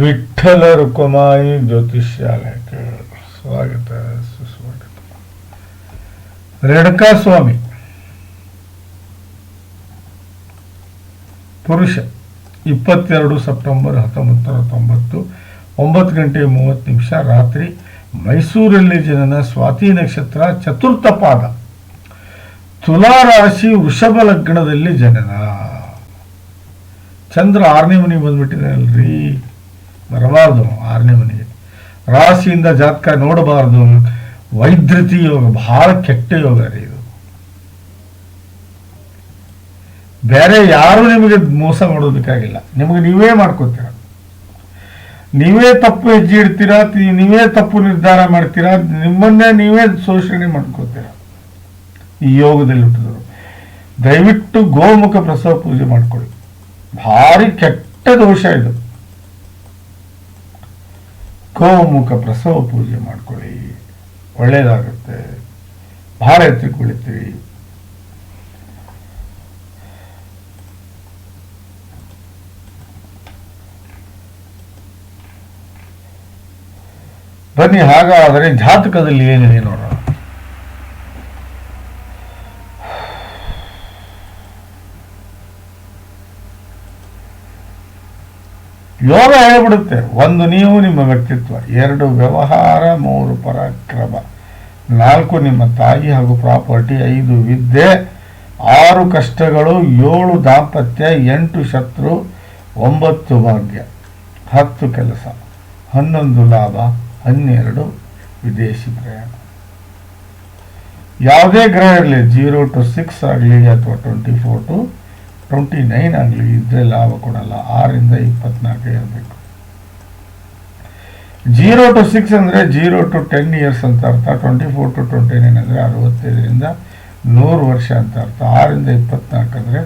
ವಿಠ್ಠಲ ರುಕುಮಾಯಿ ಜ್ಯೋತಿಷ್ಯಾಲಯಕ್ಕೆ ಸ್ವಾಗತ, ಸುಸ್ವಾಗತ. ರೇಣುಕಾ ಸ್ವಾಮಿ ಪುರುಷ, ಇಪ್ಪತ್ತೆರಡು ಸೆಪ್ಟೆಂಬರ್ ಹತ್ತೊಂಬತ್ತು ತೊಂಬತ್ತು, ಒಂಬತ್ತು ಗಂಟೆ ಮೂವತ್ತು ನಿಮಿಷ ರಾತ್ರಿ, ಮೈಸೂರಲ್ಲಿ ಜನನ ಸ್ವಾತಿ ನಕ್ಷತ್ರ ಚತುರ್ಥ ಪಾದ. ತುಲಾ ರಾಶಿ ವೃಷಭ ಲಗ್ನದಲ್ಲಿ ಜನನ. ಚಂದ್ರ ಆರನೇ ಮನೆಗೆ ಬಂದ್ಬಿಟ್ಟಿದೆಯಲ್ರಿ ಬರಬಾರ್ದು ಆರನೇ ಮನೆಗೆ. ರಾಶಿಯಿಂದ ಜಾತಕ ನೋಡಬಾರ್ದು. ವೈದ್ಯತಿ ಯೋಗ, ಬಹಳ ಕೆಟ್ಟ ಯೋಗ ರೀ ಇದು. ಬೇರೆ ಯಾರು ನಿಮಗೆ ಮೋಸ ಮಾಡೋದಕ್ಕಾಗಿಲ್ಲ. ನಿಮಗೆ ನೀವೇ ಮಾಡ್ಕೋತೀರ. ನೀವೇ ತಪ್ಪು ಹೆಜ್ಜೆ ಇಡ್ತೀರಾ ನೀವೇ ತಪ್ಪು ನಿರ್ಧಾರ ಮಾಡ್ತೀರಾ, ನಿಮ್ಮನ್ನೇ ನೀವೇ ಶೋಷಣೆ ಮಾಡ್ಕೋತೀರ. ಈ ಯೋಗದಲ್ಲಿ ಹುಟ್ಟಿದ್ರು ದಯವಿಟ್ಟು ಗೋಮುಖ ಪ್ರಸವ ಪೂಜೆ ಮಾಡ್ಕೊಳ್ಳಿ. ಭಾರಿ ಕೆಟ್ಟ ದೋಷ ಇದು. ಗೋಮುಖ ಪ್ರಸವ ಪೂಜೆ ಮಾಡ್ಕೊಳ್ಳಿ. ಒಳ್ಳೇದಾಗುತ್ತೆ. ಭಾರ ಉಳಿತೀರಿ ಬನ್ನಿ ಹಾಗಾದರೆ ಜಾತಕದಲ್ಲಿ ಏನಿದೆ ನೋಡೋಣ. ಯೋಗ ಹೇಳ್ಬಿಡುತ್ತೆ. ಒಂದು ನೀವು ನಿಮ್ಮ ವ್ಯಕ್ತಿತ್ವ, ಎರಡು ವ್ಯವಹಾರ, ಮೂರು ಪರಾಕ್ರಮ, ನಾಲ್ಕು ನಿಮ್ಮ ತಾಯಿ ಹಾಗೂ ಪ್ರಾಪರ್ಟಿ, ಐದು ವಿದ್ಯೆ, ಆರು ಕಷ್ಟಗಳು, ಏಳು ದಾಂಪತ್ಯ, ಎಂಟು ಶತ್ರು, ಒಂಬತ್ತು ಭಾಗ್ಯ, ಹತ್ತು ಕೆಲಸ, ಹನ್ನೊಂದು ಲಾಭ, ಹನ್ನೆರಡು ವಿದೇಶಿ ಪ್ರಯಾಣ. ಯಾವುದೇ ಗ್ರಹ ಇರಲಿ, ಜೀರೋ ಟು ಸಿಕ್ಸ್ ಆಗಲಿ ಅಥವಾ twenty four to twenty nine ಆಗಲಿ ಇದ್ರೆ ಲಾಭ ಕೊಡಲ್ಲ. ಆರರಿಂದ ಇಪ್ಪತ್ನಾಲ್ಕು ಇರಬೇಕು. ಜೀರೋ ಟು ಸಿಕ್ಸ್ ಅಂದರೆ ಜೀರೋ ಟು ಟೆನ್ ಇಯರ್ಸ್ ಅಂತ ಅರ್ಥ. Twenty four to twenty nine ಅಂದರೆ ಅರವತ್ತೈದರಿಂದ ನೂರು ವರ್ಷ ಅಂತ ಅರ್ಥ. ಆರರಿಂದ ಇಪ್ಪತ್ನಾಲ್ಕು ಅಂದರೆ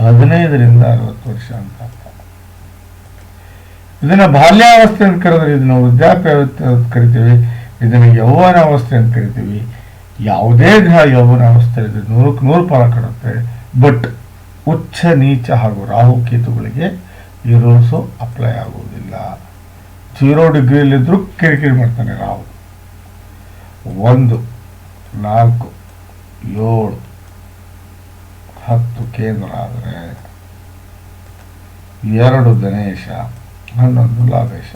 ಹದಿನೈದರಿಂದ ಅರವತ್ತು ವರ್ಷ ಅಂತ ಅರ್ಥ. ಇದನ್ನು ಬಾಲ್ಯಾವಸ್ಥೆ ಅಂತ ಕರೆದ್ರೆ ಇದನ್ನು ವೃದ್ಧಾಪ್ಯ ಕರಿತೀವಿ. ಇದನ್ನ ಯೌವನ ಅವಸ್ಥೆ ಅಂತ ಕರಿತೀವಿ. ಯಾವುದೇ ಗ್ರಹ ಯೌವನ ಅವಸ್ಥೆ ಇದೆ. ನೂರಕ್ಕೆ ನೂರು ಪಾಲ ಕೊಡುತ್ತೆ ಬಟ್ ಉಚ್ಚ ನೀಚ ಹಾಗೂ ರಾಹು ಕೇತುಗಳಿಗೆ ಈ ರೂಲ್ಸು ಅಪ್ಲೈ ಆಗುವುದಿಲ್ಲ. ಜೀರೋ ಡಿಗ್ರಿಯಲ್ಲಿದ್ದರೂ ಕಿರಿಕಿರಿ ಮಾಡ್ತಾನೆ ರಾಹು. ಒಂದು, ನಾಲ್ಕು, ಏಳು, ಹತ್ತು ಕೇಂದ್ರ ಆದರೆ ಎರಡು ಗಣೇಶ, ಹನ್ನೊಂದು ಲಾಭೇಶ.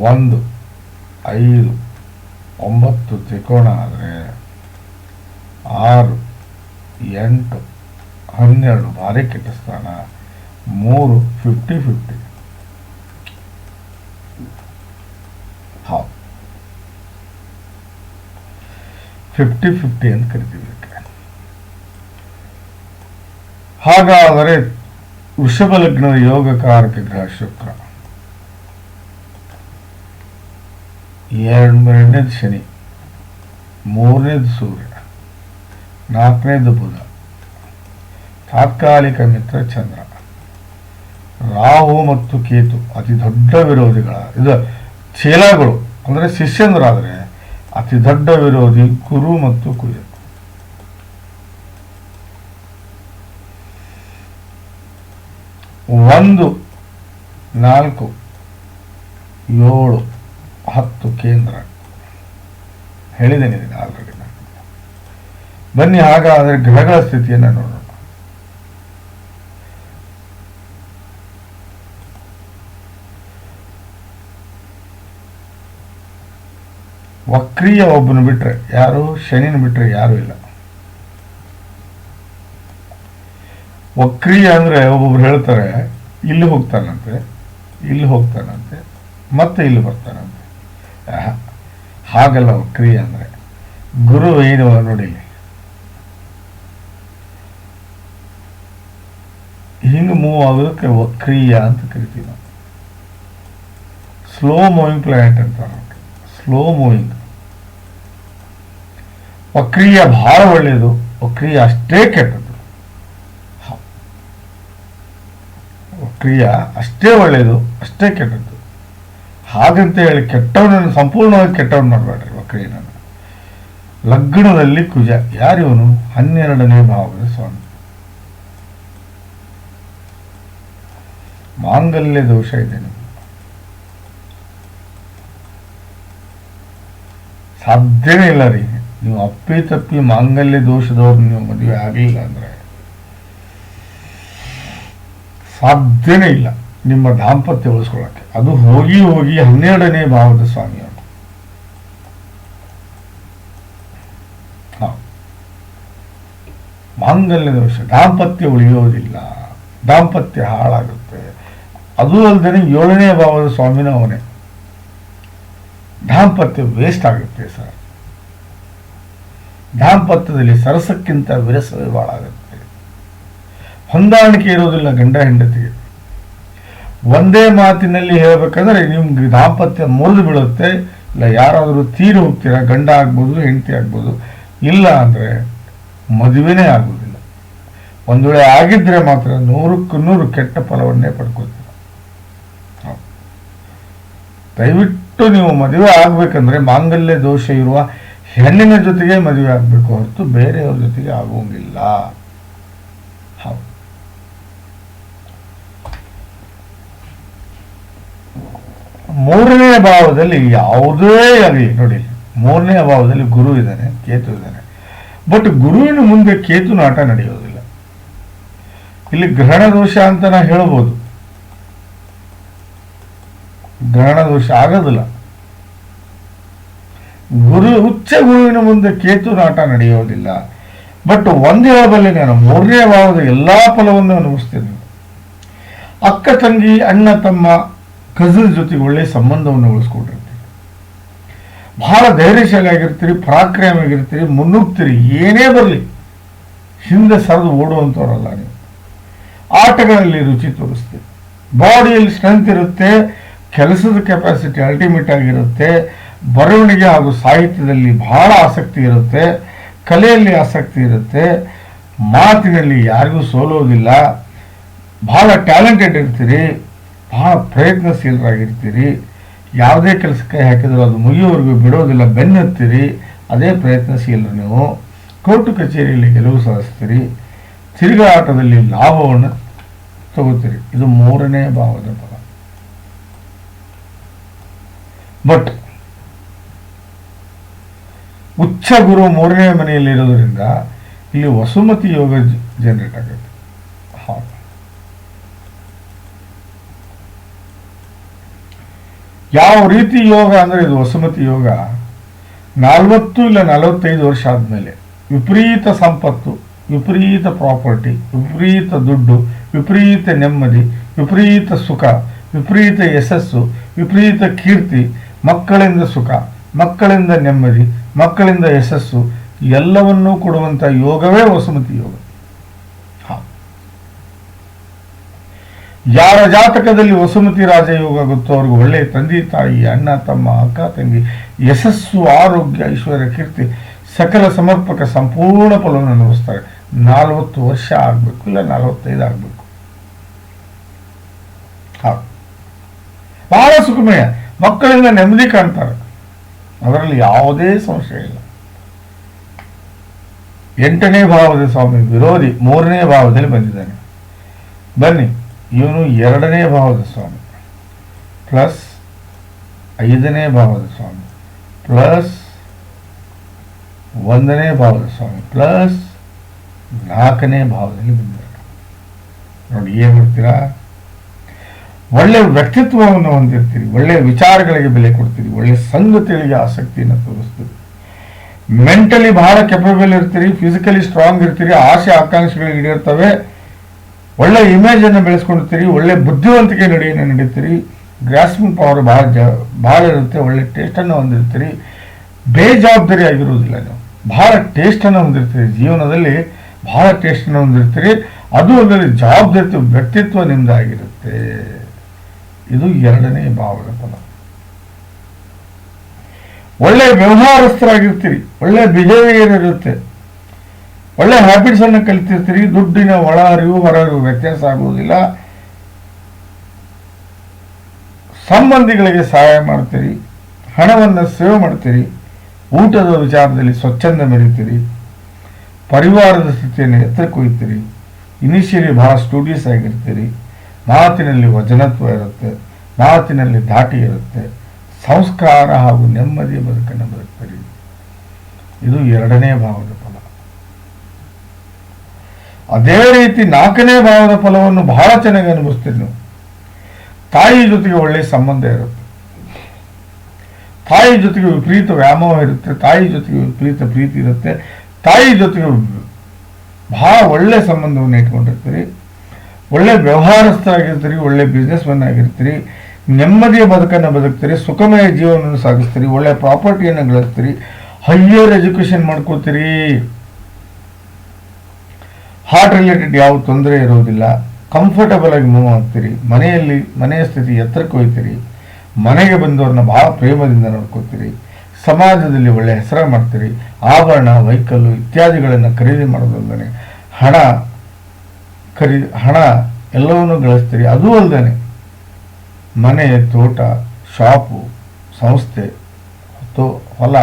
ಒಂದು, ಐದು, ಒಂಬತ್ತು ತ್ರಿಕೋಣ ಆದರೆ ಆರು ಎಂಟು, ಹನ್ನೆರಡು ಭಾರಿ ಕೆಟ್ಟ ಸ್ಥಾನ, ಮೂರು ಫಿಫ್ಟಿ ಫಿಫ್ಟಿ ಹೌದು. ಫಿಫ್ಟಿ ಫಿಫ್ಟಿ ಅಂತ ಕರಿತೀವಿ ಹಾಗಾದರೆ ವೃಷಭ ಲಗ್ನದ ಯೋಗಕಾರಕ ಗ್ರಹ ಶುಕ್ರ. ಎರಡನೇದು ಶನಿ, ಮೂರನೇದು ಸೂರ್ಯ. ನಾಲ್ಕನೇದು ಬುಧ. ತಾತ್ಕಾಲಿಕ ಮಿತ್ರ ಚಂದ್ರ. ರಾಹು ಮತ್ತು ಕೇತು ಅತಿ ದೊಡ್ಡ ವಿರೋಧಿಗಳ ಇದು ಚೇಲಾಗಳು, ಅಂದರೆ ಶಿಷ್ಯಂದ್ರಾದರೆ ಅತಿ ದೊಡ್ಡ ವಿರೋಧಿ ಗುರು ಮತ್ತು ಕುಯ ಒಂದು, ನಾಲ್ಕು, ಏಳು, ಹತ್ತು ಕೇಂದ್ರ. ಹೇಳಿದ್ದೇನೆ ನಿನಗೆ ಆಲ್ರೆಡಿ. ಬನ್ನಿ, ಹಾಗಾದರೆ ಗ್ರಹಗಳ ಸ್ಥಿತಿಯನ್ನು ನೋಡೋಣ. ವಕ್ರೀಯ ಒಬ್ಬನು ಬಿಟ್ರೆ ಯಾರು? ಶನಿನ ಬಿಟ್ರೆ ಯಾರು ಇಲ್ಲ. ವಕ್ರೀಯ ಅಂದ್ರೆ ಒಬ್ಬೊಬ್ರು ಹೇಳ್ತಾರೆ, ಇಲ್ಲಿ ಹೋಗ್ತಾನಂತೆ ಇಲ್ಲಿ ಹೋಗ್ತಾನಂತೆ, ಮತ್ತೆ ಇಲ್ಲಿ ಬರ್ತಾನಂತೆ. ಹಾಗಲ್ಲ ವಕ್ರೀಯ ಅಂದ್ರೆ. ಗುರು ಏನು ನೋಡಿ ಹಿಂಗೆ ಮೂವ್ ಆಗೋದಕ್ಕೆ ವಕ್ರೀಯ ಅಂತ ಕರಿತೀವಿ ನಾವು ಸ್ಲೋ ಮೂವಿಂಗ್ ಪ್ಲಾನೆಟ್ ಅಂತ ಸ್ಲೋ ಮೂವಿಂಗ್ ವಕ್ರೀಯ ಬಹಳ ಒಳ್ಳೆಯದು ವಕ್ರೀಯ ಅಷ್ಟೇ ಕೆಟ್ಟದ್ದು. ವಕ್ರೀಯ ಅಷ್ಟೇ ಒಳ್ಳೆಯದು ಅಷ್ಟೇ ಕೆಟ್ಟದ್ದು ಹಾಗಂತ ಹೇಳಿ ಕೆಟ್ಟವನನ್ನು ಸಂಪೂರ್ಣವಾಗಿ ಕೆಟ್ಟವನು ಮಾಡಬೇಡ್ರಿ ವಕ್ರೀಯನನ್ನು ಲಗ್ನದಲ್ಲಿ ಕುಜ ಯಾರಿವನು ಹನ್ನೆರಡನೇ ಭಾವದ ಸ್ವಾಮಿ ಮಾಂಗಲ್ಯ ದೋಷ ಇದೆ ಸಾಧ್ಯನೇ ಇಲ್ಲ ರೀ. ನೀವು ಅಪ್ಪಿ ತಪ್ಪಿ ಮಾಂಗಲ್ಯ ದೋಷದವ್ರು ನೀವು ಮದುವೆ ಆಗಲಿಲ್ಲ ಅಂದ್ರೆ ಸಾಧ್ಯನೇ ಇಲ್ಲ ನಿಮ್ಮ ದಾಂಪತ್ಯ ಉಳಿಸ್ಕೊಳ್ಳಕ್ಕೆ. ಅದು ಹೋಗಿ ಹೋಗಿ ಹನ್ನೆರಡನೇ ಭಾವದ ಹಾ. ಮಾಂಗಲ್ಯ ದೋಷ. ದಾಂಪತ್ಯ ಉಳಿಯೋದಿಲ್ಲ. ದಾಂಪತ್ಯ ಹಾಳಾಗುತ್ತೆ. ಅದು ಅಲ್ಲದೆ ಏಳನೇ ಭಾವದ ಸ್ವಾಮಿನ ಅವನೇ ದಾಂಪತ್ಯ ವೇಸ್ಟ್ ಆಗುತ್ತೆ ಸರ್. ದಾಂಪತ್ಯದಲ್ಲಿ ಸರಸಕ್ಕಿಂತ ವಿರಸವೇ ಬಾಳಾಗುತ್ತೆ. ಹೊಂದಾಣಿಕೆ ಇರೋದಿಲ್ಲ ಗಂಡ ಹೆಂಡತಿಗೆ. ಒಂದೇ ಮಾತಿನಲ್ಲಿ ಹೇಳ್ಬೇಕಂದ್ರೆ ನಿಮ್ಗೆ ದಾಂಪತ್ಯ ಮುರಿದು ಬೀಳುತ್ತೆ. ಇಲ್ಲ ಯಾರಾದರೂ ತೀರಿ ಹೋಗ್ತೀರಾ, ಗಂಡ ಆಗ್ಬೋದು, ಹೆಂಡತಿ ಆಗ್ಬೋದು. ಇಲ್ಲ ಅಂದ್ರೆ ಮದುವೆನೇ ಆಗುವುದಿಲ್ಲ ಒಂದು ವೇಳೆ ಆಗಿದ್ರೆ ಮಾತ್ರ ನೂರಕ್ಕೂ ನೂರು ಕೆಟ್ಟ ಫಲವನ್ನೇ ಪಡ್ಕೋತೀರ ಹೌದು. ದಯವಿಟ್ಟು ನೀವು ಮದುವೆ ಆಗ್ಬೇಕಂದ್ರೆ ಮಾಂಗಲ್ಯ ದೋಷ ಇರುವ ಹೆಣ್ಣಿನ ಜೊತೆಗೆ ಮದುವೆ ಆಗ್ಬೇಕು ಹೊರತು ಬೇರೆಯವ್ರ ಜೊತೆಗೆ ಆಗುವಂಗಿಲ್ಲ ಹೌದು. ಮೂರನೇ ಭಾವದಲ್ಲಿ ಯಾವುದೇ ಆಗಲಿ, ನೋಡಿ, ಮೂರನೇ ಭಾವದಲ್ಲಿ ಗುರು ಇದ್ದಾನೆ, ಕೇತು ಇದ್ದಾನೆ. ಬಟ್ ಗುರುವಿನ ಮುಂದೆ ಕೇತು ನಾಟ ನಡೆಯೋದಿಲ್ಲ ಇಲ್ಲಿ ಗ್ರಹಣ ದೋಷ ಅಂತ ನಾ ಹೇಳ್ಬೋದು. ಗ್ರಹಣ ದೋಷ ಆಗೋದಿಲ್ಲ. ಗುರು ಉಚ್ಚ ಗುರುವಿನ ಮುಂದೆ ಕೇತು ನಾಟ ನಡೆಯೋದಿಲ್ಲ. ಬಟ್ ಒಂದು ಹೇಳಬಲ್ಲೆ ನಾನು, ಮೂರನೇ ಭಾವದ ಎಲ್ಲಾ ಫಲವನ್ನು ಅನುಭವಿಸ್ತೇನೆ ಅಕ್ಕ ತಂಗಿ, ಅಣ್ಣ ತಮ್ಮ ಕಸಿನ್ ಜೊತೆಗೆ ಒಳ್ಳೆ ಸಂಬಂಧವನ್ನು ಉಳಿಸ್ಕೊಂಡಿರ್ತೀರಿ ಬಹಳ ಧೈರ್ಯಶಾಲಿ ಆಗಿರ್ತೀರಿ ಪರಾಕ್ರಮ ಆಗಿರ್ತೀರಿ ಮುನ್ನುಗ್ತೀರಿ ಏನೇ ಬರಲಿ. ಹಿಂದೆ ಸರಿದು ಓಡುವಂಥವ್ರಲ್ಲ ನೀವು. ಆಟಗಳಲ್ಲಿ ರುಚಿ ತೋರಿಸ್ತೀವಿ. ಬಾಡಿಯಲ್ಲಿ ಸ್ಟ್ರೆಂತ್ ಇರುತ್ತೆ, ಕೆಲಸದ ಕೆಪಾಸಿಟಿ ಅಲ್ಟಿಮೇಟ್ ಆಗಿರುತ್ತೆ, ಬರವಣಿಗೆ ಹಾಗೂ ಸಾಹಿತ್ಯದಲ್ಲಿ ಬಹಳ ಆಸಕ್ತಿ ಇರುತ್ತೆ, ಕಲೆಯಲ್ಲಿ ಆಸಕ್ತಿ ಇರುತ್ತೆ, ಮಾತಿನಲ್ಲಿ ಯಾರಿಗೂ ಸೋಲೋದಿಲ್ಲ ಬಹಳ ಟ್ಯಾಲೆಂಟೆಡ್ ಇರ್ತೀರಿ, ಬಹಳ ಪ್ರಯತ್ನಶೀಲರಾಗಿರ್ತೀರಿ. ಯಾವುದೇ ಕೆಲಸಕ್ಕೆ ಹಾಕಿದರೂ ಅದು ಮುಗಿಯೋವರೆಗೂ ಬಿಡೋದಿಲ್ಲ, ಬೆನ್ನತ್ತೀರಿ. ಅದೇ ಪ್ರಯತ್ನಶೀಲರು ನೀವು. ಕೋರ್ಟು ಕಚೇರಿಯಲ್ಲಿ ಗೆಲುವು ಸಾಧಿಸ್ತೀರಿ. ತಿರುಗಾಟದಲ್ಲಿ ಲಾಭವನ್ನು ತಗೋತೀರಿ. ಇದು ಮೂರನೇ ಭಾವದ ಫಲ ಬಟ್ ಉಚ್ಚ ಗುರು ಮೂರನೇ ಮನೆಯಲ್ಲಿ ಇರೋದ್ರಿಂದ ಇಲ್ಲಿ ವಸುಮತಿ ಯೋಗ ಜನರೇಟ್ ಆಗುತ್ತೆ. ಯಾವ ರೀತಿ ಯೋಗ ಅಂದ್ರೆ ಇದು ವಸುಮತಿ ಯೋಗ? ನಲವತ್ತು ಇಲ್ಲ ನಲವತ್ತೈದು ವರ್ಷ ಆದ್ಮೇಲೆ ವಿಪರೀತ ಸಂಪತ್ತು, ವಿಪರೀತ ಪ್ರಾಪರ್ಟಿ, ವಿಪರೀತ ದುಡ್ಡು ವಿಪರೀತ ನೆಮ್ಮದಿ, ವಿಪರೀತ ಸುಖ, ವಿಪರೀತ ಯಶಸ್ಸು, ವಿಪರೀತ ಕೀರ್ತಿ, ಮಕ್ಕಳಿಂದ ಸುಖ, ಮಕ್ಕಳಿಂದ ನೆಮ್ಮದಿ, ಮಕ್ಕಳಿಂದ ಯಶಸ್ಸು, ಎಲ್ಲವನ್ನೂ ಕೊಡುವಂತ ಯೋಗವೇ ವಸುಮತಿ ಯೋಗ. ಯಾರ ಜಾತಕದಲ್ಲಿ ವಸುಮತಿ ರಾಜಯೋಗ ಗೊತ್ತೋ ಅವ್ರಿಗೆ ಒಳ್ಳೆ ತಂದೆ, ತಾಯಿ, ಅಣ್ಣ, ತಮ್ಮ, ಅಕ್ಕ, ತಂಗಿ, ಯಶಸ್ಸು, ಆರೋಗ್ಯ, ಐಶ್ವರ್ಯ, ಕೀರ್ತಿ, ಸಕಲ ಸಮರ್ಪಕ ಸಂಪೂರ್ಣ ಫಲವನ್ನು ಅನುಭವಿಸ್ತಾರೆ. ನಲವತ್ತು ವರ್ಷ ಆಗಬೇಕು ಇಲ್ಲ ನಲವತ್ತೈದು ಆಗ್ಬೇಕು. ಹೌದು ಬಹಳ ಸುಖಮಯ ಮಕ್ಕಳಿಂದ ನೆಮ್ಮದಿ ಕಾಣ್ತಾರೆ. ಅದರಲ್ಲಿ ಯಾವುದೇ ಸಂಶಯ ಇಲ್ಲ. ಎಂಟನೇ ಭಾವದ ಸ್ವಾಮಿ ವಿರೋಧಿ ಮೂರನೇ ಭಾವದಲ್ಲಿ ಬಂದಿದ್ದಾನೆ. ಬನ್ನಿ, ಇವನು ಎರಡನೇ ಭಾವದ ಸ್ವಾಮಿ. ಪ್ಲಸ್ ಐದನೇ ಭಾವದ ಸ್ವಾಮಿ. ಪ್ಲಸ್ ಒಂದನೇ ಭಾವದ ಸ್ವಾಮಿ. ಪ್ಲಸ್ ನಾಲ್ಕನೇ ಭಾವದಲ್ಲಿ ಬಂದಿದ್ದಾರೆ ನೋಡಿ, ಏನು ಮಾಡ್ತೀರಾ? ಒಳ್ಳೆ ವ್ಯಕ್ತಿತ್ವವನ್ನು ಹೊಂದಿರ್ತೀರಿ, ಒಳ್ಳೆ ವಿಚಾರಗಳಿಗೆ ಬೆಲೆ ಕೊಡ್ತೀರಿ, ಒಳ್ಳೆ ಸಂಗತಿಗಳಿಗೆ ಆಸಕ್ತಿಯನ್ನು ತೋರಿಸ್ತೀರಿ. ಮೆಂಟಲಿ ಬಹಳ ಕೆಪಬಲ್ ಇರ್ತೀರಿ ಫಿಸಿಕಲಿ ಸ್ಟ್ರಾಂಗ್ ಇರ್ತೀರಿ, ಆಸೆ, ಆಕಾಂಕ್ಷೆಗಳು ಈಡೇರ್ತವೆ. ಒಳ್ಳೆ ಇಮೇಜ್ ಅನ್ನು ಬೆಳೆಸ್ಕೊಂಡಿರ್ತೀರಿ, ಒಳ್ಳೆ ಬುದ್ಧಿವಂತಿಕೆ ನಡೆಯನ್ನು ನಡೀತೀರಿ ಗ್ರಾಸ್ಪಿಂಗ್ ಪವರ್ ಬಹಳ ಜ, ಬಹಳ ಇರುತ್ತೆ, ಒಳ್ಳೆ ಟೇಸ್ಟನ್ನು ಹೊಂದಿರ್ತೀರಿ. ಬೇಜವಾಬ್ದಾರಿ ಆಗಿರುವುದಿಲ್ಲ ನೀವು. ಬಹಳ ಟೇಸ್ಟನ್ನು ಹೊಂದಿರ್ತೀರಿ. ಜೀವನದಲ್ಲಿ ಬಹಳ ಟೇಸ್ಟನ್ನು ಹೊಂದಿರ್ತೀರಿ. ಅದು ಅಲ್ಲದೆ ಜವಾಬ್ದಾರಿ ವ್ಯಕ್ತಿತ್ವ ನಿಮ್ದಾಗಿರುತ್ತೆ. ಇದು ಎರಡನೇ ಭಾವದ ಫಲ ಒಳ್ಳೆ ವ್ಯವಹಾರಸ್ಥರಾಗಿರ್ತೀರಿ, ಒಳ್ಳೆ ಬಿಹೇವಿಯರ್ ಇರುತ್ತೆ ಒಳ್ಳೆ ಹ್ಯಾಬಿಟ್ಸ್ ಅನ್ನು ಕಲಿತಿರ್ತೀರಿ, ದುಡ್ಡಿನ ಒಳ ಅರಿವು ಹೊರ ಅರಿವು ವ್ಯತ್ಯಾಸ ಆಗುವುದಿಲ್ಲ. ಸಂಬಂಧಿಗಳಿಗೆ ಸಹಾಯ ಮಾಡ್ತೀರಿ, ಹಣವನ್ನು ಸೇವ್ ಮಾಡ್ತೀರಿ, ಊಟದ ವಿಚಾರದಲ್ಲಿ ಸ್ವಚ್ಛಂದ ಮೆರೀತೀರಿ, ಪರಿವಾರದ ಸ್ಥಿತಿಯನ್ನು ಎತ್ತರಕ್ಕೆ ಒಯ್ತೀರಿ ಇನಿಷಿಯಲಿ ಭಾಳ ಸ್ಟೂಡಿಯಸ್ ಆಗಿರ್ತೀರಿ ಮಾತಿನಲ್ಲಿ ವಜನತ್ವ ಇರುತ್ತೆ ಮಾತಿನಲ್ಲಿ ಧಾಟಿ ಇರುತ್ತೆ, ಸಂಸ್ಕಾರ ಹಾಗೂ ನೆಮ್ಮದಿಯ ಬದುಕನ್ನು ಬದುಕ್ತೀರಿ. ಇದು ಎರಡನೇ ಭಾವದ ಫಲ. ಅದೇ ರೀತಿ ನಾಲ್ಕನೇ ಭಾವದ ಫಲವನ್ನು ಬಹಳ ಚೆನ್ನಾಗಿ ಅನುಭವಿಸ್ತೀರಿ ನೀವು. ತಾಯಿ ಜೊತೆಗೆ ಒಳ್ಳೆಯ ಸಂಬಂಧ ಇರುತ್ತೆ. ತಾಯಿ ಜೊತೆಗೆ ವಿಪರೀತ ವ್ಯಾಮೋಹ ಇರುತ್ತೆ, ತಾಯಿ ಜೊತೆಗೆ ವಿಪರೀತ ಪ್ರೀತಿ ಇರುತ್ತೆ, ತಾಯಿ ಜೊತೆಗೆ ಬಹಳ ಒಳ್ಳೆಯ ಸಂಬಂಧವನ್ನು ಇಟ್ಕೊಂಡಿರ್ತೀರಿ. ಒಳ್ಳೆ ವ್ಯವಹಾರಸ್ಥರಾಗಿರ್ತೀರಿ, ಒಳ್ಳೆ ಬಿಸ್ನೆಸ್ ಮ್ಯಾನ್ ಆಗಿರ್ತೀರಿ, ನೆಮ್ಮದಿಯ ಬದುಕನ್ನು ಬದುಕ್ತೀರಿ, ಸುಖಮಯ ಜೀವನವನ್ನು ಸಾಗಿಸ್ತೀರಿ, ಒಳ್ಳೆ ಪ್ರಾಪರ್ಟಿಯನ್ನು ಗಳಿಸ್ತೀರಿ ಹೈಯರ್ ಎಜುಕೇಶನ್ ಮಾಡ್ಕೋತೀರಿ ಹಾರ್ಟ್ ರಿಲೇಟೆಡ್ ಯಾವ ತೊಂದರೆ ಇರೋದಿಲ್ಲ. ಕಂಫರ್ಟಬಲ್ ಆಗಿ ಮೂವ್ ಆಗ್ತೀರಿ. ಮನೆಯಲ್ಲಿ, ಮನೆಯ ಸ್ಥಿತಿ ಎತ್ತರಕ್ಕೆ ಹೋಗ್ತೀರಿ ಮನೆಗೆ ಬಂದವ್ರನ್ನ ಬಹಳ ಪ್ರೇಮದಿಂದ ನೋಡ್ಕೋತೀರಿ ಸಮಾಜದಲ್ಲಿ ಒಳ್ಳೆ ಹೆಸರು ಮಾಡ್ತೀರಿ. ಆಭರಣ ವೈಕಲ್ಲು ಇತ್ಯಾದಿಗಳನ್ನು ಖರೀದಿ ಮಾಡೋದಲ್ಲದೆ ಹಣ ಖರೀ ಹಣ ಎಲ್ಲವನ್ನೂ ಗಳಿಸ್ತೀರಿ. ಅದೂ ಅಲ್ಲದೆ ಮನೆ, ತೋಟ, ಶಾಪು, ಸಂಸ್ಥೆ ಮತ್ತು ಹೊಲ,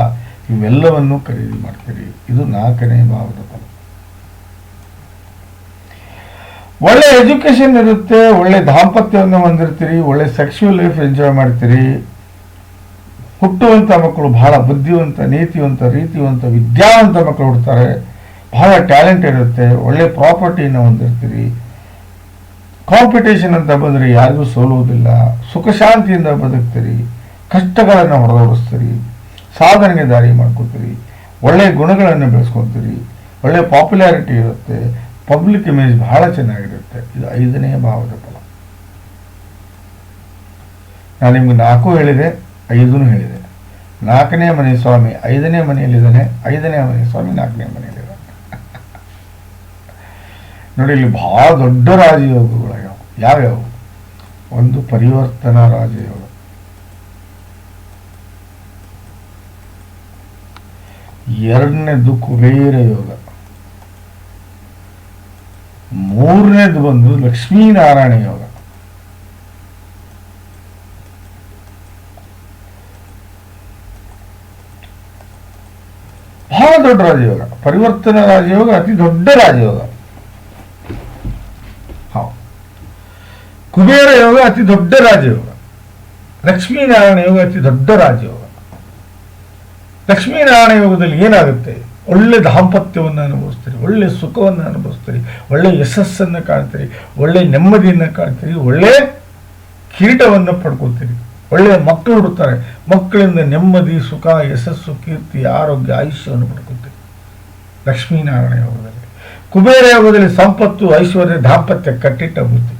ಇವೆಲ್ಲವನ್ನೂ ಖರೀದಿ ಮಾಡ್ತೀರಿ. ಇದು ನಾಲ್ಕನೇ ಭಾವದ ಫಲ. ಒಳ್ಳೆ ಎಜುಕೇಶನ್ ಇರುತ್ತೆ, ಒಳ್ಳೆ ದಾಂಪತ್ಯವನ್ನು ಹೊಂದಿರ್ತೀರಿ, ಒಳ್ಳೆ ಸೆಕ್ಷುವಲ್ ಲೈಫ್ ಎಂಜಾಯ್ ಮಾಡ್ತೀರಿ. ಹುಟ್ಟುವಂಥ ಮಕ್ಕಳು ಬಹಳ ಬುದ್ಧಿವಂತ, ನೀತಿವಂತ, ರೀತಿವಂತ, ವಿದ್ಯಾವಂತ ಮಕ್ಕಳು ಹುಡ್ತಾರೆ. ಬಹಳ ಟ್ಯಾಲೆಂಟ್ ಇರುತ್ತೆ, ಒಳ್ಳೆ ಪ್ರಾಪರ್ಟಿಯನ್ನು ಹೊಂದಿರ್ತೀರಿ. ಕಾಂಪಿಟೇಷನ್ ಅಂತ ಬಂದರೆ ಯಾರಿಗೂ ಸೋಲುವುದಿಲ್ಲ. ಸುಖ ಶಾಂತಿಯಿಂದ ಬದುಕ್ತೀರಿ. ಕಷ್ಟಗಳನ್ನು ಹೊರದೋಡಿಸ್ತೀರಿ ಸಾಧನೆಗೆ ದಾರಿ ಮಾಡ್ಕೊತೀರಿ. ಒಳ್ಳೆ ಗುಣಗಳನ್ನು ಬೆಳೆಸ್ಕೊತೀರಿ. ಒಳ್ಳೆ ಪಾಪ್ಯುಲಾರಿಟಿ ಇರುತ್ತೆ. ಪಬ್ಲಿಕ್ ಇಮೇಜ್ ಬಹಳ ಚೆನ್ನಾಗಿರುತ್ತೆ. ಇದು ಐದನೇ ಭಾವದ ಫಲ. ನಾನು ನಿಮ್ಗೆ ನಾಲ್ಕು ಹೇಳಿದೆ ಐದೂ ಹೇಳಿದೆ. ನಾಲ್ಕನೇ ಮನೆ ಸ್ವಾಮಿ ಐದನೇ ಮನೆಯಲ್ಲಿದ್ದಾನೆ, ಐದನೇ ಮನೆ ಸ್ವಾಮಿ ನಾಲ್ಕನೇ ಮನೆಯಲ್ಲಿದ್ದಾನೆ. ನೋಡಿ, ಇಲ್ಲಿ ಬಹಳ ದೊಡ್ಡ ರಾಜಯೋಗಗಳು ಯಾವ ಯಾವ್ಯಾವು? ಒಂದು ಪರಿವರ್ತನಾ ರಾಜಯೋಗ. ಎರಡನೇದು ಕುಬೇರ ಯೋಗ. ಮೂರನೇದು ಬಂದು ಲಕ್ಷ್ಮೀನಾರಾಯಣ ಯೋಗ. ಬಹಳ ದೊಡ್ಡ ರಾಜಯೋಗ. ಪರಿವರ್ತನಾ ರಾಜಯೋಗ, ಅತಿ ದೊಡ್ಡ ರಾಜಯೋಗ ಹೌದು ಕುಬೇರ ಯೋಗ ಅತಿ ದೊಡ್ಡ ರಾಜಯೋಗ. ಲಕ್ಷ್ಮೀನಾರಾಯಣ ಯೋಗ ಅತಿ ದೊಡ್ಡ ರಾಜಯೋಗ. ಲಕ್ಷ್ಮೀನಾರಾಯಣ ಯೋಗದಲ್ಲಿ ಏನಾಗುತ್ತೆ? ಒಳ್ಳೆ ದಾಂಪತ್ಯವನ್ನು ಅನುಭವಿಸ್ತೀರಿ, ಒಳ್ಳೆ ಸುಖವನ್ನು ಅನುಭವಿಸ್ತೀರಿ, ಒಳ್ಳೆ ಯಶಸ್ಸನ್ನು ಕಾಣ್ತೀರಿ, ಒಳ್ಳೆ ನೆಮ್ಮದಿಯನ್ನು ಕಾಣ್ತೀರಿ, ಒಳ್ಳೆ ಕಿರೀಟವನ್ನು ಪಡ್ಕೊತೀರಿ ಒಳ್ಳೆಯ ಮಕ್ಕಳು ಹುಡುಕ್ತಾರೆ. ಮಕ್ಕಳಿಂದ ನೆಮ್ಮದಿ, ಸುಖ, ಯಶಸ್ಸು, ಕೀರ್ತಿ, ಆರೋಗ್ಯ, ಆಯುಷ್ಯವನ್ನು ಪಡ್ಕೊತೀರಿ ಲಕ್ಷ್ಮೀನಾರಾಯಣ ಯೋಗದಲ್ಲಿ. ಕುಬೇರ ಯೋಗದಲ್ಲಿ ಸಂಪತ್ತು, ಐಶ್ವರ್ಯ, ದಾಂಪತ್ಯ ಕಟ್ಟಿಟ್ಟ ಬುದ್ಧಿ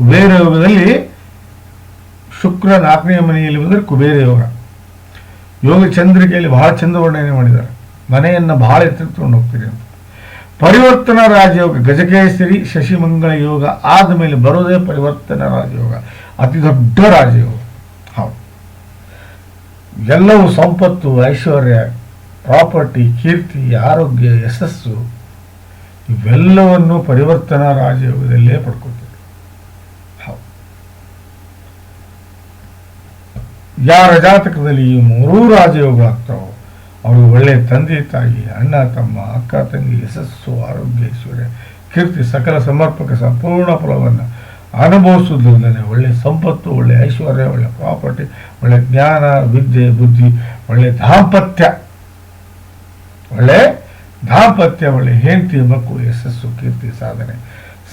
ಕುಬೇರ ಯೋಗದಲ್ಲಿ ಶುಕ್ರ ನಾಲ್ಕನೇ ಮನೆಯಲ್ಲಿ ಬಂದರೆ ಕುಬೇರ ಯೋಗ ಯೋಗ ಚಂದ್ರಿಕೆಯಲ್ಲಿ ಬಹಳ ಚಂದ ವರ್ಣನೆ ಮಾಡಿದ್ದಾರೆ. ಮನೆಯನ್ನು ಬಹಳ ಎತ್ತಿಕೊಂಡು ಹೋಗ್ತೀರಿ ಅಂತ. ಪರಿವರ್ತನಾ ರಾಜಯೋಗ, ಗಜಕೇಸರಿ, ಶಶಿಮಂಗಳ ಯೋಗ ಆದಮೇಲೆ ಬರೋದೇ ಪರಿವರ್ತನಾ ರಾಜಯೋಗ. ಅತಿ ದೊಡ್ಡ ರಾಜಯೋಗ. ಹೌದು. ಎಲ್ಲವೂ ಸಂಪತ್ತು, ಐಶ್ವರ್ಯ, ಪ್ರಾಪರ್ಟಿ, ಕೀರ್ತಿ, ಆರೋಗ್ಯ, ಯಶಸ್ಸು ಇವೆಲ್ಲವನ್ನು ಪರಿವರ್ತನಾ ರಾಜಯೋಗದಲ್ಲೇ ಪಡ್ಕೊತೀವಿ ಹೌದು ಯಾರ ಜಾತಕದಲ್ಲಿ ಈ ಮೂರೂ ರಾಜಯೋಗ ಆಗ್ತಾವೋ ಅವರು ಒಳ್ಳೆಯ ತಂದೆ, ತಾಯಿ, ಅಣ್ಣ, ತಮ್ಮ, ಅಕ್ಕ, ತಂಗಿ, ಯಶಸ್ಸು ಆರೋಗ್ಯ ಐಶ್ವರ್ಯ ಕೀರ್ತಿ, ಸಕಲ ಸಮರ್ಪಕ, ಸಂಪೂರ್ಣ ಫಲವನ್ನು ಅನುಭವಿಸುವುದರಿಂದಲೇ ಒಳ್ಳೆ ಸಂಪತ್ತು, ಒಳ್ಳೆ ಐಶ್ವರ್ಯ, ಒಳ್ಳೆ ಪ್ರಾಪರ್ಟಿ, ಒಳ್ಳೆ ಜ್ಞಾನ, ವಿದ್ಯೆ, ಬುದ್ಧಿ, ಒಳ್ಳೆ ದಾಂಪತ್ಯ. ಒಳ್ಳೆ ದಾಂಪತ್ಯ, ಒಳ್ಳೆ ಹೆಂಡತಿ ಮಕ್ಕಳು ಯಶಸ್ಸು, ಕೀರ್ತಿ, ಸಾಧನೆ,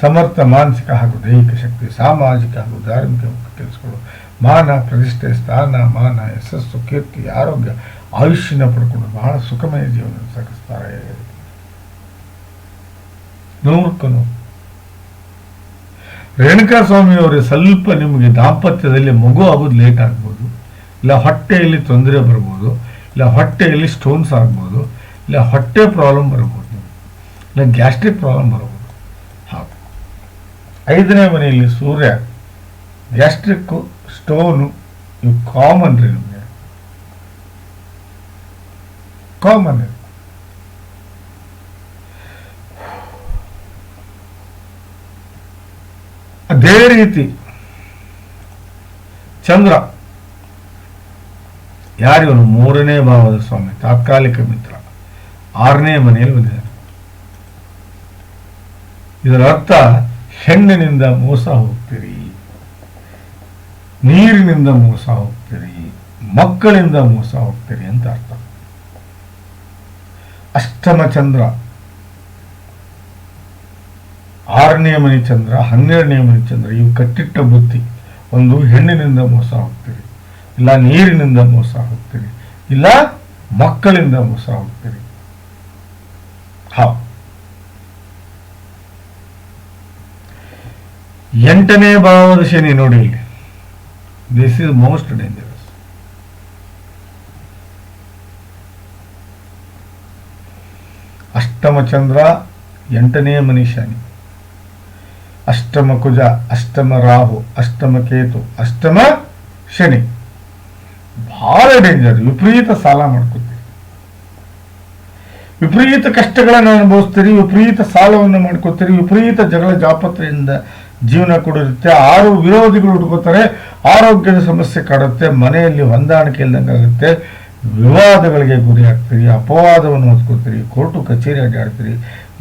ಸಮರ್ಥ, ಮಾನಸಿಕ ಹಾಗೂ ದೈಹಿಕ ಶಕ್ತಿ, ಸಾಮಾಜಿಕ ಹಾಗೂ ಧಾರ್ಮಿಕ ಕೆಲಸಗಳು ಮಾನ ಪ್ರತಿಷ್ಠೆ, ಸ್ಥಾನ, ಮಾನ, ಯಶಸ್ಸು, ಕೀರ್ತಿ, ಆರೋಗ್ಯ, ಆಯುಷ್ಯನ ಪಡ್ಕೊಂಡು ಬಹಳ ಸುಖಮಯ ಜೀವನ ಸಾಗಿಸ್ತಾರೆ. ನೂರ್ಕನು ನೂರು ರೇಣುಕಾ ಸ್ವಾಮಿಯವರೇ ಸ್ವಲ್ಪ ನಿಮಗೆ ದಾಂಪತ್ಯದಲ್ಲಿ ಮಗು ಆಗೋದು ಲೇಟ್ ಆಗ್ಬೋದು, ಇಲ್ಲ ಹೊಟ್ಟೆಯಲ್ಲಿ ತೊಂದರೆ ಬರ್ಬೋದು, ಇಲ್ಲ ಹೊಟ್ಟೆಯಲ್ಲಿ ಸ್ಟೋನ್ಸ್ ಆಗ್ಬೋದು, ಇಲ್ಲ ಹೊಟ್ಟೆ ಪ್ರಾಬ್ಲಮ್ ಬರ್ಬೋದು, ಇಲ್ಲ ಗ್ಯಾಸ್ಟ್ರಿಕ್ ಪ್ರಾಬ್ಲಮ್ ಬರ್ಬೋದು. ಹಾಗೂ ಐದನೇ ಮನೆಯಲ್ಲಿ ಸೂರ್ಯ. ಗ್ಯಾಸ್ಟ್ರಿಕ್ಕು ಸ್ಟೋನು ಇವು ಕಾಮನ್ ರೀ ನಿಮಗೆ. ಕಾಮನ್ ಅದೇ ರೀತಿ ಚಂದ್ರ. ಯಾರಿವನು ಮೂರನೇ ಭಾವದ ಸ್ವಾಮಿ, ತಾತ್ಕಾಲಿಕ ಮಿತ್ರ. ಆರನೇ ಮನೆಯಲ್ಲಿ ಬಂದಿದ್ದಾನೆ. ಇದರ ಅರ್ಥ, ಹೆಣ್ಣಿನಿಂದ ಮೋಸ ಹೋಗ್ತೀರಿ. ನೀರಿನಿಂದ ಮೋಸ ಹೋಗ್ತೀರಿ, ಮಕ್ಕಳಿಂದ ಮೋಸ ಹೋಗ್ತೀರಿ ಅಂತ ಅರ್ಥ. ಅಷ್ಟಮ ಚಂದ್ರ, ಆರನೇ ಮನಿ ಚಂದ್ರ, ಹನ್ನೆರಡನೇ ಮನಿ ಚಂದ್ರ, ಇವು ಕಟ್ಟಿಟ್ಟ ಬುತ್ತಿ. ಒಂದು ಹೆಣ್ಣಿನಿಂದ ಮೋಸ ಹೋಗ್ತೀರಿ, ಇಲ್ಲ ನೀರಿನಿಂದ ಮೋಸ ಹೋಗ್ತೀರಿ, ಇಲ್ಲ ಮಕ್ಕಳಿಂದ ಮೋಸ ಹೋಗ್ತೀರಿ. ಹಾ. ಎಂಟನೇ ಭಾವದ ಶನಿ ನೋಡಿ ಇಲ್ಲಿ. This is most dangerous. ಅಷ್ಟಮ ಚಂದ್ರ ಎಂಟನೇ ಮನಿ ಶನಿ ಅಷ್ಟಮ ಕುಜ, ಅಷ್ಟಮ ರಾಹು, ಅಷ್ಟಮ ಕೇತು, ಅಷ್ಟಮ ಶನಿ. ಬಹಳ ಡೇಂಜರ್ ವಿಪರೀತ ಸಾಲ ಮಾಡ್ಕೊತೀರಿ. ವಿಪರೀತ ಕಷ್ಟಗಳನ್ನು ಅನುಭವಿಸ್ತೀರಿ, ವಿಪರೀತ ಸಾಲವನ್ನು ಮಾಡ್ಕೋತೀರಿ, ವಿಪರೀತ ಜಗಳ ಜಾಪತ್ರೆಯಿಂದ ಜೀವನ ಕೊಡಿರುತ್ತೆ. ಆರು ವಿರೋಧಿಗಳು ಹುಡುಕೋತಾರೆ ಆರೋಗ್ಯದ ಸಮಸ್ಯೆ ಕಾಡುತ್ತೆ, ಮನೆಯಲ್ಲಿ ಹೊಂದಾಣಿಕೆ ಇಲ್ದಂಗೆ ಆಗುತ್ತೆ, ವಿವಾದಗಳಿಗೆ ಗುರಿ ಆಗ್ತೀರಿ ಅಪವಾದವನ್ನು ಹೊತ್ಕೋತೀರಿ, ಕೋರ್ಟು ಕಚೇರಿ ಅಡ್ಡಾಡ್ತೀರಿ,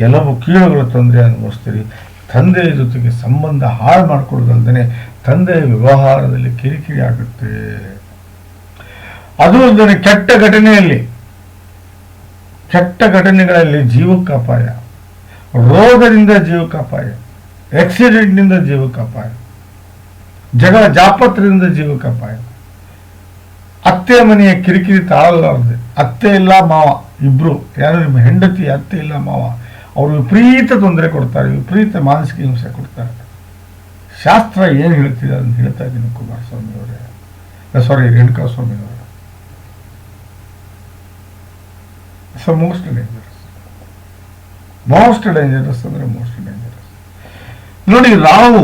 ಎಲ್ಲವೂ ಕೀಳುಗಳ ತೊಂದರೆ ಅನುಭವಿಸ್ತೀರಿ. ತಂದೆಯ ಜೊತೆಗೆ ಸಂಬಂಧ ಹಾಳು ಮಾಡ್ಕೊಳ್ಳೋದಲ್ದೇ ತಂದೆಯ ವ್ಯವಹಾರದಲ್ಲಿ ಕಿರಿಕಿರಿ ಆಗುತ್ತೆ. ಅದು ಅಲ್ಲದೆ ಕೆಟ್ಟ ಘಟನೆಯಲ್ಲಿ. ಕೆಟ್ಟ ಘಟನೆಗಳಲ್ಲಿ ಜೀವಕ್ಕೆ ಅಪಾಯ ರೋಗದಿಂದ ಜೀವಕ್ಕೆ ಅಪಾಯ ಆಕ್ಸಿಡೆಂಟ್ನಿಂದ ಜೀವಕ್ಕೆ ಅಪಾಯ ಜಗಳ ಜಾಪತ್ರದಿಂದ ಜೀವಕ್ಕೆ ಅಪಾಯ ಅತ್ತೆ ಮನೆಯ ಕಿರಿಕಿರಿ ತಾಳಲಾರದೆ, ಅತ್ತೆ ಇಲ್ಲ ಮಾವ, ಇಬ್ರು, ಯಾರು ನಿಮ್ಮ ಹೆಂಡತಿ, ಅತ್ತೆ ಇಲ್ಲ ಮಾವ, ಅವರು ವಿಪರೀತ ತೊಂದರೆ ಕೊಡ್ತಾರೆ, ವಿಪರೀತ ಮಾನಸಿಕ ಹಿಂಸೆ ಕೊಡ್ತಾರೆ. ಶಾಸ್ತ್ರ ಏನು ಹೇಳ್ತಿದೆ ಅದನ್ನು ಹೇಳ್ತಾ ಇದ್ದೀನಿ ಕುಮಾರಸ್ವಾಮಿ ಅವರೇ ಸಾರಿ ರೇಣುಕಾ ಸ್ವಾಮಿ ಅವರೇ ಮೋಸ್ಟ್ ಡೇಂಜರಸ್ ಮೋಸ್ಟ್ ಡೇಂಜರಸ್ ಅಂದ್ರೆ ಮೋಸ್ಟ್ ಡೇಂಜರಸ್ ನೋಡಿ ರಾಹು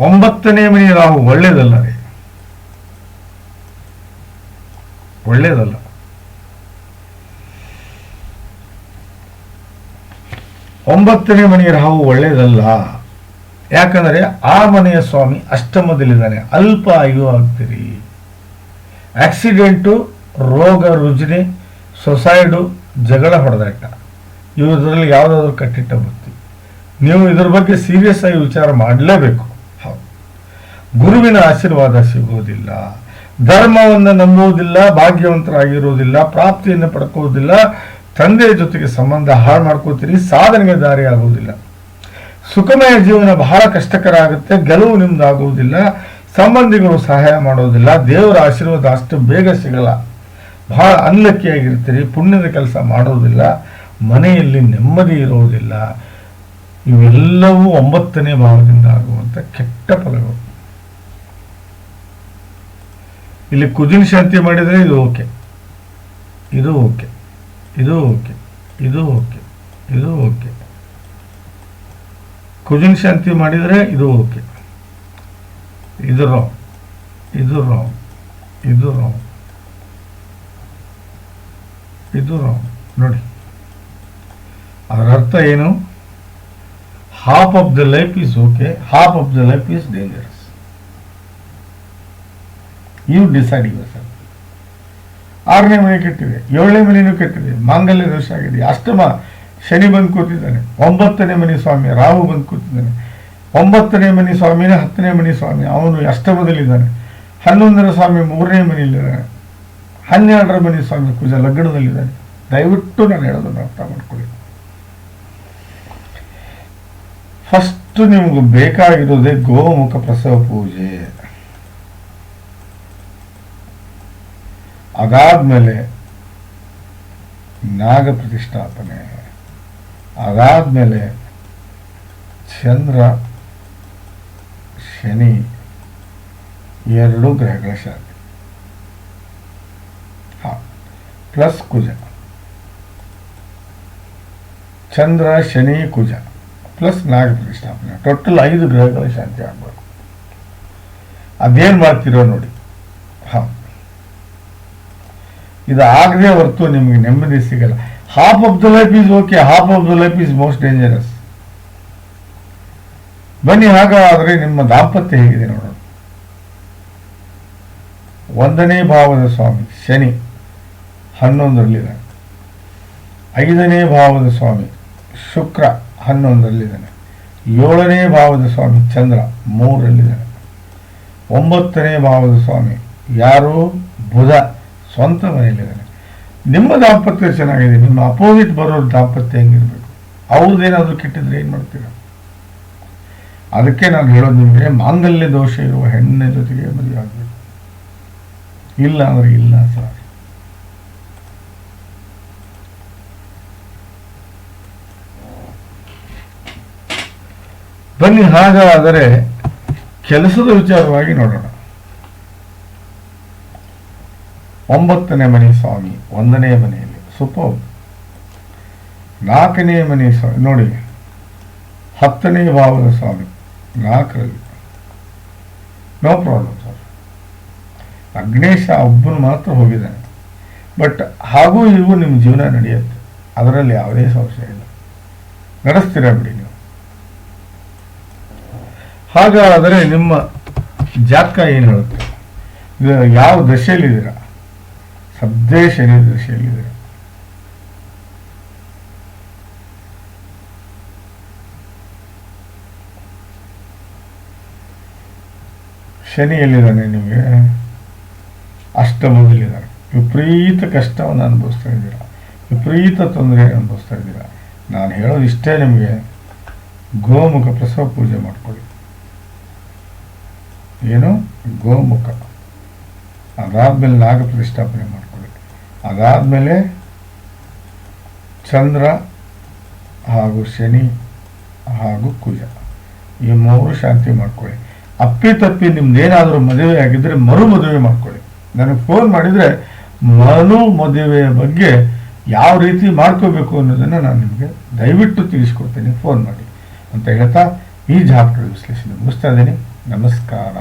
ಒಂಬತ್ತನೇ ಮನೆಯ ರಾಹು ಒಳ್ಳೇದಲ್ಲ ರೀ. ಒಳ್ಳೇದಲ್ಲ. ಒಂಬತ್ತನೇ ಮನೆಯ ರಾಹು ಒಳ್ಳೇದಲ್ಲ. ಯಾಕಂದ್ರೆ ಆ ಮನೆಯ ಸ್ವಾಮಿ ಅಷ್ಟಮದಲ್ಲಿದ್ದಾನೆ. ಅಲ್ಪ ಆಯು ಆಗ್ತೀರಿ. ಆಕ್ಸಿಡೆಂಟು, ರೋಗ, ರುಜಿನಿ, ಸೊಸೈಡು, ಜಗಳ ಹೊಡೆದಾಟ ಇವ್ರದ್ರಲ್ಲಿ ಯಾವುದಾದ್ರೂ ಕಟ್ಟಿಟ್ಟ ಬುತ್ತಿ. ನೀವು ಇದ್ರ ಬಗ್ಗೆ ಸೀರಿಯಸ್ ಆಗಿ ವಿಚಾರ ಮಾಡಲೇಬೇಕು. ಗುರುವಿನ ಆಶೀರ್ವಾದ ಸಿಗುವುದಿಲ್ಲ. ಧರ್ಮವನ್ನು ನಂಬುವುದಿಲ್ಲ, ಭಾಗ್ಯವಂತರಾಗಿರುವುದಿಲ್ಲ, ಪ್ರಾಪ್ತಿಯನ್ನು ಪಡ್ಕೋದಿಲ್ಲ ತಂದೆಯ ಜೊತೆಗೆ ಸಂಬಂಧ ಹಾಳು ಮಾಡ್ಕೋತೀರಿ ಸಾಧನೆಗೆ ದಾರಿ ಆಗುವುದಿಲ್ಲ ಸುಖಮಯ ಜೀವನ ಬಹಳ ಕಷ್ಟಕರ ಆಗುತ್ತೆ ಗೆಲುವು ನಿಮ್ದಾಗುವುದಿಲ್ಲ, ಸಂಬಂಧಿಗಳು ಸಹಾಯ ಮಾಡೋದಿಲ್ಲ, ದೇವರ ಆಶೀರ್ವಾದ ಅಷ್ಟು ಬೇಗ ಸಿಗಲ್ಲ. ಬಹಳ ಅನ್ಲಕ್ಕಿಯಾಗಿರ್ತೀರಿ, ಪುಣ್ಯದ ಕೆಲಸ ಮಾಡೋದಿಲ್ಲ ಮನೆಯಲ್ಲಿ ನೆಮ್ಮದಿ ಇರೋದಿಲ್ಲ ಇವೆಲ್ಲವೂ ಒಂಬತ್ತನೇ ಭಾವದಿಂದ ಆಗುವಂಥ ಕೆಟ್ಟ ಫಲಗಳು. ಇಲ್ಲಿ ಕುಜಿನ ಶಾಂತಿ ಮಾಡಿದರೆ ಇದು ಓಕೆ. ಇದು ಓಕೆ. ಇದು ಓಕೆ. ಇದು ಓಕೆ. ಇದು ಓಕೆ. ಕುಜಿನ ಶಾಂತಿ ಮಾಡಿದರೆ ಇದು ಓಕೆ. ಇದು ರಾಂಗ್ ಇದು ರಾಂಗ್ ಇದು ರಾಂಗ್ ಇದು ರಾಂಗ್ ನೋಡಿ. ಅದರ ಅರ್ಥ ಏನು? Half of the life is okay half of the life is dangerous you decide self ಆರನೇ ಮನೆ ಕೆಟ್ಟಿದೆ, ಏಳನೇ ಮನೆಯೂ ಕೆಟ್ಟಿದೆ, ಮಾಂಗಲ್ಯ ದೋಷ ಆಗಿದೆ. ಅಷ್ಟಮ ಶನಿ ಬಂದು ಕೂತಿದ್ದಾನೆ, ಒಂಬತ್ತನೇ ಮನೆ ಸ್ವಾಮಿ, ರಾಹು ಬಂದು ಕೂತಿದ್ದಾನೆ. ಒಂಬತ್ತನೇ ಮನೆ ಸ್ವಾಮಿನ ಹತ್ತನೇ ಮನೆ ಸ್ವಾಮಿ, ಅವನು ಅಷ್ಟಮದಲ್ಲಿದ್ದಾನೆ. ಹನ್ನೊಂದರ ಸ್ವಾಮಿ ಮೂರನೇ ಮನೆಯಲ್ಲಿದ್ದಾನೆ. ಹನ್ನೆರಡರ ಮನೆ ಸ್ವಾಮಿ ಕುಜ ಲಗ್ನದಲ್ಲಿದ್ದಾನೆ. ದಯವಿಟ್ಟು ನಾನು ಹೇಳೋದನ್ನು ಅರ್ಥ ಮಾಡ್ಕೊಳ್ಳಿ. ಫಸ್ಟ್ ನಿಮಗೆ ಬೇಕಾಗಿರೋದೇ ಗೋಮುಖ ಪ್ರಸವ ಪೂಜೆ. ಅದಾದ್ಮೇಲೆ ನಾಗ ಪ್ರತಿಷ್ಠಾಪನೆ ಅದಾದ್ಮೇಲೆ ಚಂದ್ರ, ಶನಿ ಎರಡು ಗ್ರಹಗಳ ಶಾಂತಿ ಪ್ಲಸ್ ಕುಜ. ಚಂದ್ರ, ಶನಿ, ಕುಜ ಪ್ಲಸ್ ನಾಗ ಪ್ರತಿಷ್ಠಾಪನೆ ಟೋಟಲ್ ಐದು ಗ್ರಹಗಳ ಶಾಂತಿ ಆಗ್ಬೇಕು ಅದೇನ್ ಮಾಡ್ತಿರೋ ನೋಡಿ ಹಾ ಇದು ಆಗದೆ ಹೊರತು ನಿಮಗೆ ನೆಮ್ಮದಿ ಸಿಗಲ್ಲ. Half of the life is okay half of the life is most dangerous ಬನ್ನಿ, ಹಾಗಾದರೆ ನಿಮ್ಮ ದಾಂಪತ್ಯ ಹೇಗಿದೆ ನೋಡೋಣ. ಒಂದನೇ ಭಾವದ ಸ್ವಾಮಿ, ಶನಿ, ಹನ್ನೊಂದರಲ್ಲಿದ್ದಾನೆ. ಐದನೇ ಭಾವದ ಸ್ವಾಮಿ, ಶುಕ್ರ, ಹನ್ನೊಂದರಲ್ಲಿದ್ದಾನೆ. ಏಳನೇ ಭಾವದ ಸ್ವಾಮಿ, ಚಂದ್ರ, ಮೂರರಲ್ಲಿದ್ದಾನೆ. ಒಂಬತ್ತನೇ ಭಾವದ ಸ್ವಾಮಿ, ಯಾರು? ಬುಧ. ಸ್ವಂತ ಮನೆಯಲ್ಲಿದ್ದಾನೆ ನಿಮ್ಮ ದಾಂಪತ್ಯ ಚೆನ್ನಾಗಿದೆ, ನಿಮ್ಮ ಅಪೋಸಿಟ್ ಬರೋರು ದಾಂಪತ್ಯ ಹೆಂಗಿರ್ಬೇಕು? ಅವ್ರದ್ದೇನಾದ್ರೂ ಕೆಟ್ಟಿದ್ರೆ ಏನು ಮಾಡ್ತೀರ? ಅದಕ್ಕೆ ನಾನು ಹೇಳೋದು ನಿಮಗೆ, ಮಾಂಗಲ್ಯ ದೋಷ ಇರುವ ಹೆಣ್ಣಿನ ಜೊತೆಗೆ ಮದುವೆ ಆಗಬೇಕು. ಇಲ್ಲ ಅಂದ್ರೆ ಇಲ್ಲ, ಸರ್. ಬನ್ನಿ, ಹಾಗಾದರೆ ಕೆಲಸದ ವಿಚಾರವಾಗಿ ನೋಡೋಣ. ಒಂಬತ್ತನೇ ಮನೆ ಸ್ವಾಮಿ, ಒಂದನೇ ಮನೆಯಲ್ಲಿ. ಸೂಪರ್ ನಾಲ್ಕನೇ ಮನೆ ಸ್ವಾಮಿ ನೋಡಿ, ಹತ್ತನೇ ಭಾವದ ಸ್ವಾಮಿ, ನಾಲ್ಕರಲ್ಲಿ. ನೋ ಪ್ರಾಬ್ಲಮ್ ಸರ್ ಅಗ್ನೇಶ ಒಬ್ಬನು ಮಾತ್ರ ಹೋಗಿದ್ದಾನೆ. ಬಟ್ ಹಾಗೂ ಇವು ನಿಮ್ಮ ಜೀವನ ನಡೆಯುತ್ತೆ. ಅದರಲ್ಲಿ ಯಾವುದೇ ಸಂಶಯ ಇಲ್ಲ. ನಡೆಸ್ತೀರಾ ಬಿಡಿ ನೀವು. ಹಾಗಾದರೆ ನಿಮ್ಮ ಜಾತಕ ಏನು ಹೇಳುತ್ತೆ? ಯಾವ ದಶೆಯಲ್ಲಿದ್ದೀರಾ? ಸದ್ದೇ ಶನಿ ದೃಷ್ಟಿಯಲ್ಲಿದೆ ಶನಿ ಎಲ್ಲಿದ್ದಾನೆ ನಿಮಗೆ? ಅಷ್ಟಮದಲ್ಲಿದ್ದಾನೆ. ವಿಪರೀತ ಕಷ್ಟವನ್ನು ಅನುಭವಿಸ್ತಾ ಇದ್ದೀರಾ? ವಿಪರೀತ ತೊಂದರೆ ಅನುಭವಿಸ್ತಾ ಇದ್ದೀರಾ? ನಾನು ಹೇಳೋದು ಇಷ್ಟೇ ನಿಮಗೆ. ಗೋಮುಖ ಪ್ರಸವ ಪೂಜೆ ಮಾಡ್ಕೊಳ್ಳಿ. ಏನು? ಗೋಮುಖ. ಅದಾದ್ಮೇಲೆ ನಾಗ ಪ್ರತಿಷ್ಠಾಪನೆ ಮಾಡ್ಕೊಳ್ಳಿ. ಅದಾದ್ಮೇಲೆ ಚಂದ್ರ ಹಾಗೂ ಶನಿ ಹಾಗೂ ಕುಜ. ಈ ಮೂರು ಶಾಂತಿ ಮಾಡ್ಕೊಳ್ಳಿ. ಅಪ್ಪಿ ತಪ್ಪಿ ನಿಮ್ದೇನಾದರೂ ಮದುವೆ ಆಗಿದ್ದರೆ ಮರು ಮದುವೆ ಮಾಡ್ಕೊಳ್ಳಿ. ನನಗೆ ಫೋನ್ ಮಾಡಿದರೆ ಮರು ಮದುವೆಯ ಬಗ್ಗೆ ಯಾವ ರೀತಿ ಮಾಡ್ಕೋಬೇಕು ಅನ್ನೋದನ್ನು ನಾನು ನಿಮಗೆ ದಯವಿಟ್ಟು ತಿಳಿಸ್ಕೊಡ್ತೇನೆ. ಫೋನ್ ಮಾಡಿ. ಅಂತ ಹೇಳ್ತಾ ಈ ಜಾತಕದ ವಿಶ್ಲೇಷಣೆ ಮುಗಿಸ್ತಾ ಇದ್ದೀನಿ. ನಮಸ್ಕಾರ.